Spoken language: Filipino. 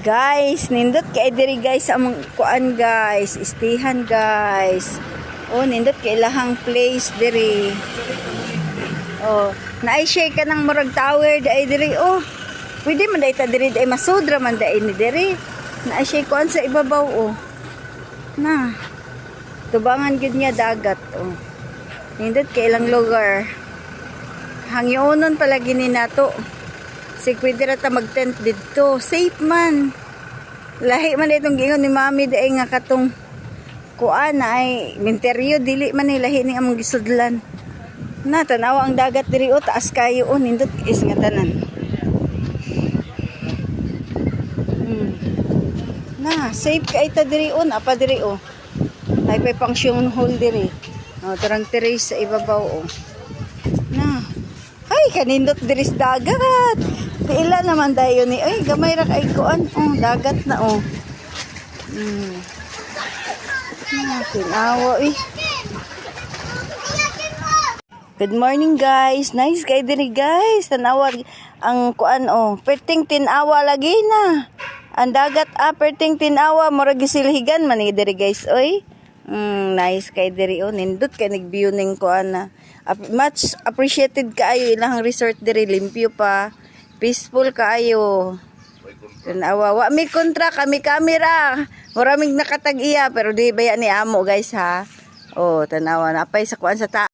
guys, nindot kay diri guys among kuan guys, istihan guys. Oh, nindot kay lahang place diri. Oh, naay siya ka ng murag tower dai diri. Oh, pwede man dai ta diri dai masudra man dai ni diri. Naay siya kuan sa ibabaw oh. Na. Tubangan gud niya dagat oh. Nindot kay ilang lugar. Hangyonon pala gini nato. Si pwede ra ta mag-tent dito. Safe man. Lahi man itong gingon ni mami dahil nga katong kuan na ay minteryo dili man ni lahi ni among gisudlan. Na tanawa ang dagat diri o taas kayo o nindot is nga tanan. Hmm. Na safe kay ta diri o apa diri o. Ay pay function hall diri. O tarang terrace sa ibabaw o. Na. Kanindot diri sa dagat. Pila naman dayo ni. Ay gamay ra kay kuan. Oh dagat na oh. Hmm. Ah, tinawa eh. Good morning guys. Nice kay diri guys. Tanawa ang kuan oh. Perting tinawa lagi na. Ang dagat ah perting tinawa murag gisilhigan man diri guys oy. Mm, nice kay diri oh. Nindot kay nag-view ning kuan na. Ap- much appreciated kaayo ilang resort diri limpyo pa. Peaceful kaayo. Tanawa, wa mi kontra kami kamera. Maraming nakatag-iya pero di baya ni amo guys ha. Oh, tanawa napay sa kuan sa ta